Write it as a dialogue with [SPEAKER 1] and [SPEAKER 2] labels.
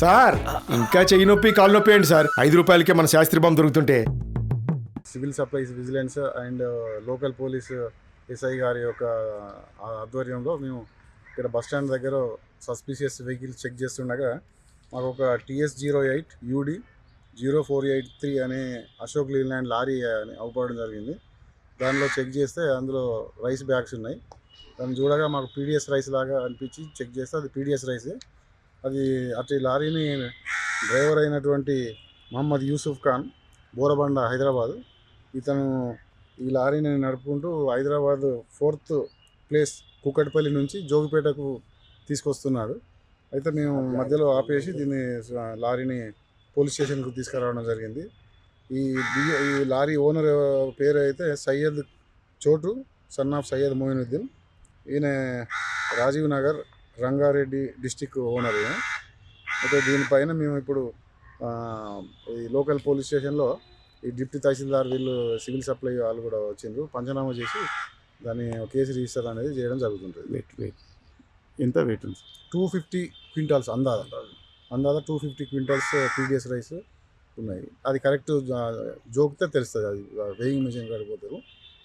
[SPEAKER 1] Sir ఇంకా చెయ్యి నొప్పి కాలు నొప్పి ఏంటి సార్? ఐదు రూపాయలకే మన Shastri bomb దొరుకుతుంటే.
[SPEAKER 2] Civil supplies vigilance and uh, local police SI గారి యొక్క ఆధ్వర్యంలో మేము ఇక్కడ బస్ స్టాండ్ దగ్గర సస్పీషియస్ వెహికల్స్ చెక్ చేస్తుండగా మాకు ఒక TS zero eight UD zero four eight three అనే అశోక్ లీలాండ్ లారీ uh, అని అవుపడడం జరిగింది. దానిలో చెక్ చేస్తే అందులో రైస్ బ్యాగ్స్ ఉన్నాయి. దాన్ని చూడగా మాకు పీడిఎస్ రైస్ లాగా అనిపించి చెక్ చేస్తే అది పీడిఎస్ రైస్. అది అటు ఈ లారీని డ్రైవర్ అయినటువంటి మహమ్మద్ యూసుఫ్ ఖాన్ బోరబండ హైదరాబాద్. ఇతను ఈ లారీని నడుపుకుంటూ హైదరాబాద్ ఫోర్త్ ప్లేస్ కుక్కటిపల్లి నుంచి జోగిపేటకు తీసుకొస్తున్నాడు. అయితే మేము మధ్యలో ఆపేసి దీన్ని లారీని పోలీస్ స్టేషన్కు తీసుకురావడం జరిగింది. ఈ ఈ లారీ ఓనర్ పేరు అయితే సయ్యద్ చోటు సన్ ఆఫ్ సయ్యద్ మోయినుద్దీన్. ఈయన రాజీవ్ నగర్ రంగారెడ్డి డిస్టిక్ ఓనర్. అయితే దీనిపైన మేము ఇప్పుడు ఈ లోకల్ పోలీస్ స్టేషన్లో ఈ డిప్యూటీ తహసీల్దార్ వీళ్ళు సివిల్ సప్లై వాళ్ళు కూడా వచ్చిండ్రు. పంచనామా చేసి దాన్ని కేసు రిజిస్టర్ అనేది చేయడం జరుగుతుంటుంది.
[SPEAKER 3] వెయిట్ వెయిట్ ఎంత వెయిట్ ఉంది?
[SPEAKER 2] టూ ఫిఫ్టీ క్వింటాల్స్ అందాద అందాద two fifty quintals PDS rice ఉన్నాయి. అది కరెక్ట్ జోకితే తెలుస్తుంది. అది వేయింగ్ మిషన్ కాడిపోతారు